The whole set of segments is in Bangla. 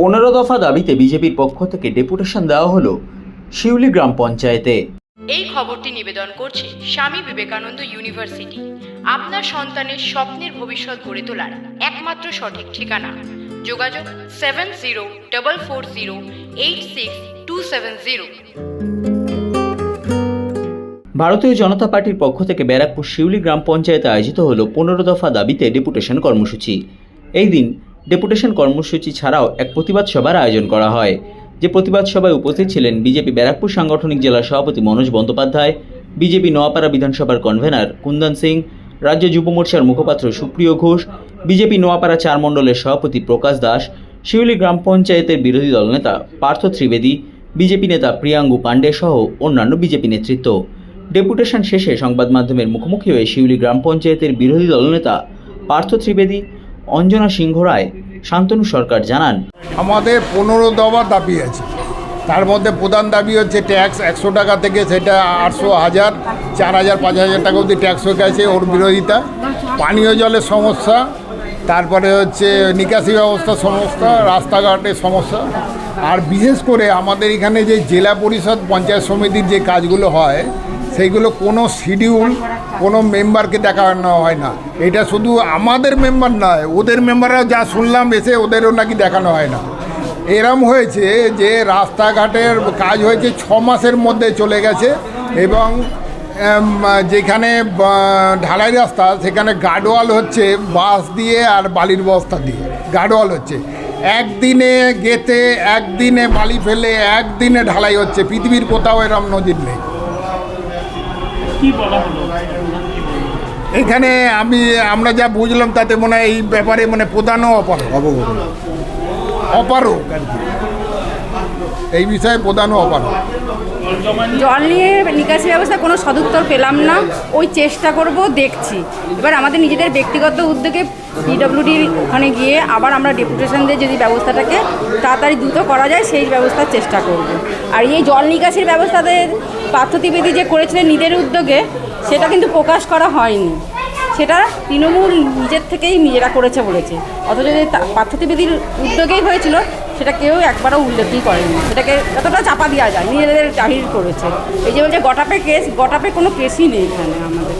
পনেরো দফা দাবিতে বিজেপির পক্ষ থেকে ডেপুটেশন দেওয়া হলো শিউলি গ্রাম পঞ্চায়েতে। এই খবরটি নিবেদন করছে স্বামী বিবেকানন্দ ইউনিভার্সিটি। আপনার সন্তানের স্বপ্নের ভবিষ্যৎ গড়ে তোলার একমাত্র সঠিক ঠিকানা। যোগাযোগ seven zero double four zero eight six two seven zero. Bharatiya Janata পার্টির পক্ষ থেকে ব্যারাকপুর শিউলি গ্রাম পঞ্চায়েতে আয়োজিত হলো পনেরো দফা দাবিতে ডেপুটেশন কর্মসূচি। এই দিন ডেপুটেশন কর্মসূচি ছাড়াও এক প্রতিবাদ সভার আয়োজন করা হয়। যে প্রতিবাদ সভায় উপস্থিত ছিলেন বিজেপি ব্যারাকপুর সাংগঠনিক জেলার সভাপতি মনোজ বন্দ্যোপাধ্যায়, বিজেপি নোয়াপাড়া বিধানসভার কনভেনার কুন্দন সিং, রাজ্য যুব মোর্চার মুখপাত্র সুপ্রিয় ঘোষ, বিজেপি নোয়াপাড়া চার মণ্ডলের সভাপতি প্রকাশ দাস, শিউলি গ্রাম পঞ্চায়েতের বিরোধী দলনেতা পার্থ ত্রিবেদী, বিজেপি নেতা প্রিয়াঙ্গু পাণ্ডে সহ অন্যান্য বিজেপি নেতৃত্ব। ডেপুটেশন শেষে সংবাদ মাধ্যমের মুখোমুখি হয়ে শিউলি গ্রাম পঞ্চায়েতের বিরোধী দলনেতা পার্থ ত্রিবেদী অঞ্জনা সিংহ রায়, শান্তনু সরকার জানান। আমাদের পনেরো দফা দাবি আছে। তার মধ্যে প্রধান দাবি হচ্ছে ট্যাক্স একশো টাকা থেকে সেটা আটশো হাজার, চার হাজার, পাঁচ হাজার টাকা অবধি ট্যাক্স হয়ে গেছে ওর বিরোধিতা। পানীয় জলের সমস্যা, তারপরে হচ্ছে নিকাশি ব্যবস্থার সমস্যা, রাস্তাঘাটের সমস্যা। আর বিশেষ করে আমাদের এখানে যে জেলা পরিষদ পঞ্চায়েত সমিতির যে কাজগুলো হয় সেইগুলো কোনো শিডিউল, কোনো মেম্বারকে দেখানো হয় না। এটা শুধু আমাদের মেম্বার নয়, ওদের মেম্বাররাও যা শুনলাম এসে ওদেরও নাকি দেখানো হয় না। এরম হয়েছে যে রাস্তাঘাটের কাজ হয়েছে, ছ মাসের মধ্যে চলে গেছে এবং যেখানে ঢালাই রাস্তা, সেখানে গার্ডওয়াল হচ্ছে বাঁশ দিয়ে আর বালির বস্তা দিয়ে, গার্ডওয়াল হচ্ছে। একদিনে গেতে একদিনে বালি ফেলে, একদিনে ঢালাই হচ্ছে, পৃথিবীর কোথাও এরম নজির নেই। কি বলা হলো? এখানে আমি আমরা যা বুঝলাম তাতে মনে হয় এই ব্যাপারে মানে প্রধানও অপার অবগত অপারক আর কি। এই বিষয়ে প্রধানও অপারক জল নিয়ে নিকাশি ব্যবস্থা কোনো সদুত্তর পেলাম না। ওই চেষ্টা করব দেখছি। এবার আমাদের নিজেদের ব্যক্তিগত উদ্যোগে পিডব্লিউডির ওখানে গিয়ে আবার আমরা ডেপুটেশন দিয়ে যদি ব্যবস্থাটাকে তাড়াতাড়ি দ্রুত করা যায় সেই ব্যবস্থার চেষ্টা করব। আর এই জল নিকাশির ব্যবস্থাতে পার্থতিবেদী যে করেছিলেন নিজের উদ্যোগে, সেটা কিন্তু প্রকাশ করা হয়নি। সেটা তৃণমূল নিজের থেকেই নিজেরা করেছে বলেছে। অথচ যে পার্থতিবেদীর উদ্যোগেই হয়েছিল, সেটা কেউ একবারও উল্লেখই করেনি। সেটাকে যতটা চাপা দেওয়া যায় নিজেদের জাহির করেছে। এই যে বলছে গটাপে কেস, গটাপে কোনো কেসই নেই এখানে আমাদের।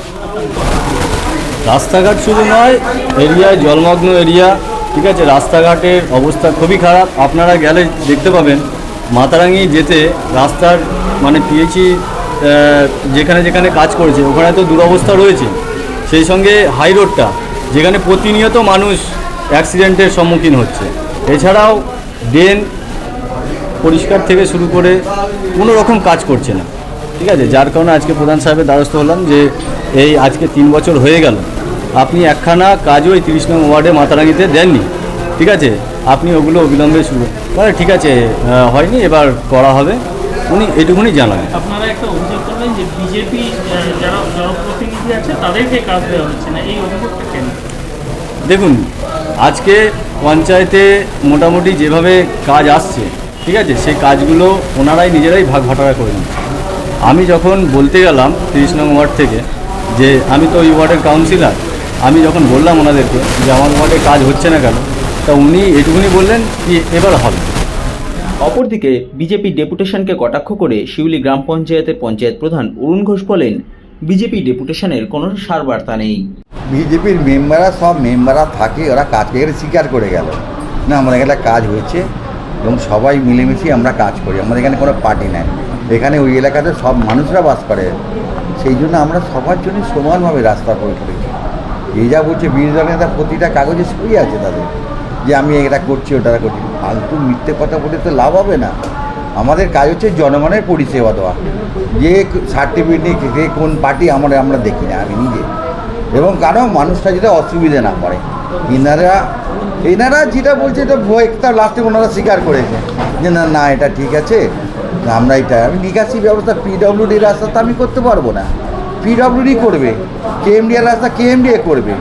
রাস্তাঘাট শুধু নয় এরিয়ায় জলমগ্ন এরিয়া, ঠিক আছে, রাস্তাঘাটের অবস্থা খুবই খারাপ। আপনারা গেলে দেখতে পাবেন, মাতারাঙ্গি যেতে রাস্তার মানে পিএইচি যেখানে যেখানে কাজ করেছে, ওখানে তো দুরবস্থা রয়েছে। সেই সঙ্গে হাই রোডটা যেখানে প্রতিনিয়ত মানুষ অ্যাক্সিডেন্টের সম্মুখীন হচ্ছে। এছাড়াও ড্রেন পরিষ্কার থেকে শুরু করে কোনো রকম কাজ করছে না। ঠিক আছে? যার কারণে আজকে প্রধান সাহেবের দ্বারস্থ হলাম যে এই আজকে তিন বছর হয়ে গেল। আপনি একখানা কাজও এই তিরিশ নং ওয়ার্ডে মাতারাঙ্গিতে দেননি। ঠিক আছে? আপনি ওগুলো অবিলম্বে শুরু মানে ঠিক আছে হয়নি, এবার করা হবে। উনি এটুকুনি জানালেন আপনারা একটা অভিযোগ করলেন যে বিজেপি যারা জনপ্রতিনিধি আছে তাদেরকে কাজ দেওয়া হচ্ছে না। এই অভিযোগটা কেন? দেখুন আজকে পঞ্চায়েতে মোটামুটি যেভাবে কাজ আসছে ঠিক আছে সেই কাজগুলো ওনারাই নিজেরাই ভাগ ভাটারা করে নিচ্ছে আমি যখন বলতে গেলাম তিরিশ নং ওয়ার্ড থেকে যে আমি তো ওই ওয়ার্ডের কাউন্সিলার আমি যখন বললাম ওনাদেরকে যে আমার ওয়ার্ডে কাজ হচ্ছে না কেন তা উনি এটুকুনি বললেন কি এবার হবে। অপরদিকে বিজেপি ডেপুটেশনকে কটাক্ষ করে শিউলি গ্রাম পঞ্চায়েতের পঞ্চায়েত প্রধান অরুণ ঘোষ বলেন, বিজেপি ডেপুটেশনের কোনো সার বার্তা নেই। বিজেপির মেম্বাররা সব মেম্বাররা থাকে, ওরা কাজকে স্বীকার করে গেল। না, আমাদের এখানে কাজ হয়েছে এবং সবাই মিলেমিশে আমরা কাজ করি, আমাদের এখানে কোনো পার্টি নাই। এখানে ওই এলাকাতে সব মানুষরা বাস করে, সেই জন্য আমরা সবার জন্য সমানভাবে রাস্তা করে করেছি। এই যা বলছে বিরোধী নেতা, প্রতিটা কাগজে সই আছে তাদের। যে আমি এটা করছি, ওটা করছি। ফালতু মিথ্যে কথা বলে তো লাভ হবে না। আমাদের কাজ হচ্ছে জনগণের পরিষেবা দেওয়া। যে সার্টিফিকেট নিয়ে কে কোন পার্টি আমরা আমরা দেখি না, আমি নিজে। এবং কারণ মানুষটা যেটা অসুবিধে না করে। এনারা এনারা যেটা বলছে এটা ভয় একটা লাস্টে ওনারা স্বীকার করেছে। যে না না, এটা ঠিক আছে। আমরা এটা, আমি নিকাশি ব্যবস্থা পিডব্লিউডি রাস্তা তো আমি করতে পারব না। পিডব্লিউডি করবে কেএমডিআর রাস্তা কে এম কেএমডিএ করবে।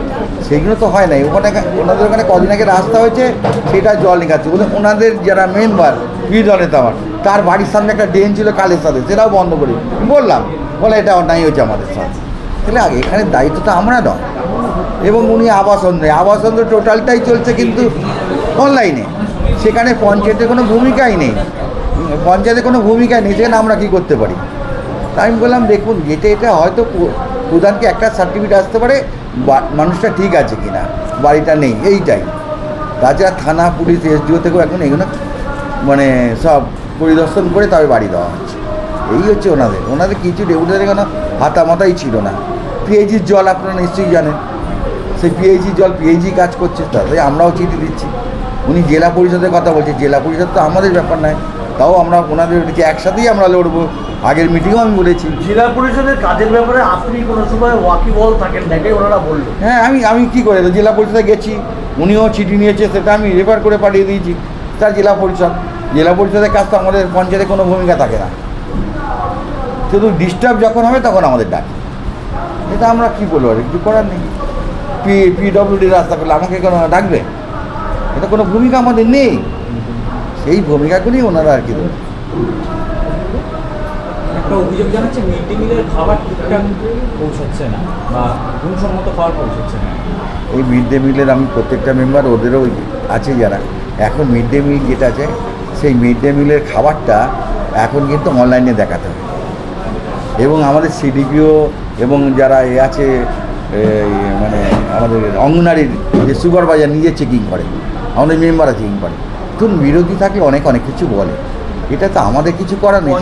সেইগুলো তো হয় নাই। ওখানে ওনাদের ওখানে কদিন আগে রাস্তা হয়েছে, সেটা জল নিকাচ্ছে। ওনাদের যারা মেম্বার পিডব্লিউ নেতা আমার, তার বাড়ির সামনে একটা ড্রেন ছিল কালের সাথে, সেটাও বন্ধ করি বললাম, বলে, এটা অন্যায় হয়েছে আমাদের সাথে। তাহলে আগে এখানে দায়িত্ব তো আমরা নয়। এবং উনি আবাসন দেয় আবাসন তো টোটালটাই চলছে কিন্তু অনলাইনে। সেখানে পঞ্চায়েতের কোনো ভূমিকাই নেই। পঞ্চায়েতের কোনো ভূমিকাই নেই। সেখানে আমরা কী করতে পারি? আমি বললাম, দেখুন, যেটা এটা হয়তো প্রধানকে একটা সার্টিফিকেট আসতে পারে মানুষটা ঠিক আছে কি না বাড়িটা নেই, এইটাই। তাছাড়া থানা, পুলিশ, এসডিও থেকেও এখন এগুলো মানে সব পরিদর্শন করে তবে বাড়ি দেওয়া হচ্ছে। এই হচ্ছে ওনাদের। ওনাদের কিছু ডেপুটেশনের কোনো হাতা মাথাই ছিল না। পিএইচির জল আপনারা নিশ্চয়ই জানেন। সেই পিএইচি জল পিএইচি কাজ করছে, তাতে আমরাও চিঠি দিচ্ছি। উনি জেলা পরিষদের কথা বলছে, জেলা পরিষদ তো আমাদের ব্যাপার নয়। তাও আমরা ওনাদের একসাথেই আমরা লড়বো। আগের মিটিংও আমি বলেছি। জেলা পরিষদের কাজের ব্যাপারে আপনি কোনো সময় ওয়াকিবল থাকেন নাকি ওনারা বলল? হ্যাঁ আমি আমি কী করে? জেলা পরিষদে গেছি উনিও চিঠি নিয়েছে সেটা আমি রেফার করে পাঠিয়ে দিয়েছি। তার জেলা পরিষদ। জেলা পরিষদের কাজ তো আমাদের পঞ্চায়েতে কোনো ভূমিকা থাকে না। শুধু ডিস্টার্ব যখন হবে তখন আমাদের ডাকে। এটা আমরা কী বলব? আর কিছু করার নেই। পি পিডব্লিউডি রাস্তা পেলে আমাকে কেন ডাকবে? এটা কোনো ভূমিকা আমাদের নেই। সেই ভূমিকাগুলি ওনারা আর কি দেবেন? একটা অভিযোগ জানাচ্ছে মিড ডে মিলের খাবার ঠিকঠাক পৌঁছাচ্ছে না বা গুণসম্মত খাবার পৌঁছাচ্ছে না? এই মিড ডে মিলের আমি প্রত্যেকটা মেম্বার ওদেরও আছে যারা। এখন মিড ডে মিল যেটা আছে সেই মিড ডে মিলের খাবারটা এখন কিন্তু অনলাইনে দেখাতে হবে। এবং আমাদের সিডিপিও এবং যারা এ আছে মানে আমাদের অঙ্গনারীর যে সুপারভাইজার নিজে চেকিং করে আমাদের মেম্বাররা চেকিং করে। ধরুন বিরোধী থাকে অনেক অনেক কিছু বলে। এটা তো আমাদের কিছু করার নেই।